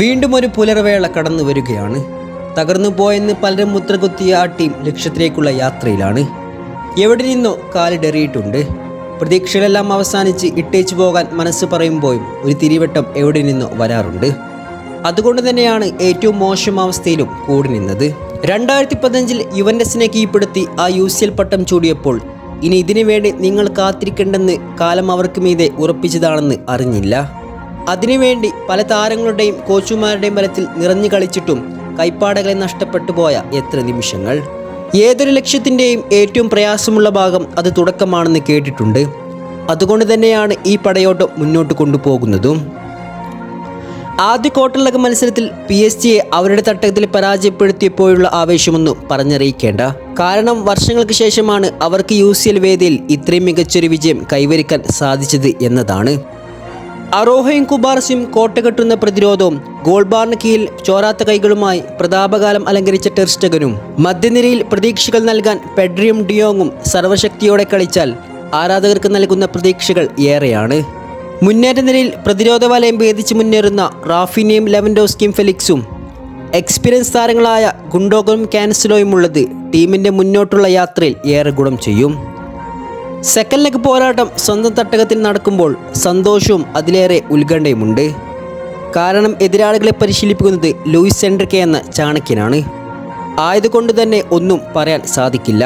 വീണ്ടും ഒരു പുലർവേള കടന്നു വരികയാണ്. തകർന്നു പോയെന്ന് പലരും മുദ്രകുത്തിയ ആ ടീം ലക്ഷ്യത്തിലേക്കുള്ള യാത്രയിലാണ്. എവിടെ നിന്നോ കാലിടറിയിട്ടുണ്ട്. പ്രതീക്ഷകളെല്ലാം അവസാനിച്ച് ഇട്ടേച്ചു പോകാൻ മനസ്സ് പറയുമ്പോഴും ഒരു തിരിവട്ടം എവിടെ നിന്നോ വരാറുണ്ട്. അതുകൊണ്ട് തന്നെയാണ് ഏറ്റവും മോശം അവസ്ഥയിലും കൂടി നിന്നത്. രണ്ടായിരത്തി പതിനഞ്ചിൽ യുവൻഡസിനെ കീഴ്പ്പെടുത്തി ആ യു സി എൽ പട്ടം ചൂടിയപ്പോൾ ഇനി ഇതിനു വേണ്ടി നിങ്ങൾ കാത്തിരിക്കേണ്ടെന്ന് കാലം അവർക്ക് മീതെ ഉറപ്പിച്ചതാണെന്ന് അറിഞ്ഞില്ല. അതിനുവേണ്ടി പല താരങ്ങളുടെയും കോച്ചുമാരുടെയും ബലത്തിൽ നിറഞ്ഞു കളിച്ചിട്ടും കൈപ്പാടകളെ നഷ്ടപ്പെട്ടു പോയ എത്ര നിമിഷങ്ങൾ. ഏതൊരു ലക്ഷ്യത്തിന്റെയും ഏറ്റവും പ്രയാസമുള്ള ഭാഗം അത് തുടക്കമാണെന്ന് കേട്ടിട്ടുണ്ട്. അതുകൊണ്ട് തന്നെയാണ് ഈ പടയോട്ടം മുന്നോട്ട് കൊണ്ടുപോകുന്നതും. ആദ്യ കോട്ടലക ലക മത്സരത്തിൽ പി എസ് ജിയെ അവരുടെ തട്ടകത്തിൽ പരാജയപ്പെടുത്തിയപ്പോഴുള്ള ആവേശമൊന്നും പറഞ്ഞറിയിക്കേണ്ട. കാരണം വർഷങ്ങൾക്ക് ശേഷമാണ് അവർക്ക് യു സി എൽ വേദിയിൽ ഇത്രയും മികച്ചൊരു വിജയം കൈവരിക്കാൻ സാധിച്ചത് എന്നതാണ്. അറോഹയും കുബാർസിയും കോട്ടകെട്ടുന്ന പ്രതിരോധവും ഗോൾബാറിന് കീഴിൽ ചോരാത്ത കൈകളുമായി പ്രതാപകാലം അലങ്കരിച്ച ടെർസ്റ്റഗനും മധ്യനിരയിൽ പ്രതീക്ഷകൾ നൽകാൻ പെഡ്രിയും ഡിയോങ്ങും സർവശക്തിയോടെ കളിച്ചാൽ ആരാധകർക്ക് നൽകുന്ന പ്രതീക്ഷകൾ ഏറെയാണ്. മുന്നേറ്റ നിരയിൽ പ്രതിരോധ വലയം ഭേദിച്ച് മുന്നേറുന്ന റാഫിനെയും ലെവൻഡോസ്കിയും ഫെലിക്സും എക്സ്പീരിയൻസ് താരങ്ങളായ ഗുണ്ടോഗും കാൻസലോയും ഉള്ളത് ടീമിന്റെ മുന്നോട്ടുള്ള യാത്രയിൽ ഏറെ ഗുണം ചെയ്യും. സെക്കൻഡ് ലെഗ് പോരാട്ടം സ്വന്തം തട്ടകത്തിൽ നടക്കുമ്പോൾ സന്തോഷവും അതിലേറെ ഉത്കണ്ഠയുമുണ്ട്. കാരണം എതിരാളികളെ പരിശീലിപ്പിക്കുന്നത് ലൂയിസ് സെൻഡ്രിക്കെ എന്ന ചാണക്യനാണ്. ആയതുകൊണ്ട് തന്നെ ഒന്നും പറയാൻ സാധിക്കില്ല.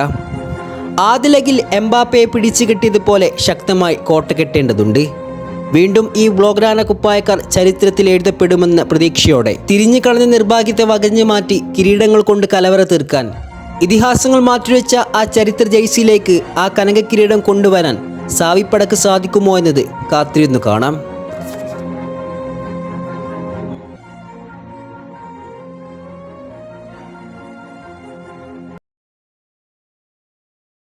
ആദ്യ ലെഗിൽ എംബാപ്പയെ പിടിച്ചു കെട്ടിയതുപോലെ ശക്തമായി കോട്ട കെട്ടേണ്ടതുണ്ട്. വീണ്ടും ഈ ബ്ലോഗ്രാന കുപ്പായക്കാർ ചരിത്രത്തിൽ എഴുതപ്പെടുമെന്ന പ്രതീക്ഷയോടെ തിരിഞ്ഞു കളഞ്ഞ നിർഭാഗ്യത്തെ വകഞ്ഞു മാറ്റി കിരീടങ്ങൾ കൊണ്ട് കലവറ തീർക്കാൻ ഇതിഹാസങ്ങൾ മാറ്റിവെച്ച ആ ചരിത്ര ജയ്സിയിലേക്ക് ആ കനക കിരീടം കൊണ്ടുവരാൻ സാവിപ്പടക്ക് സാധിക്കുമോ എന്നത് കാത്തിരുന്നു കാണാം.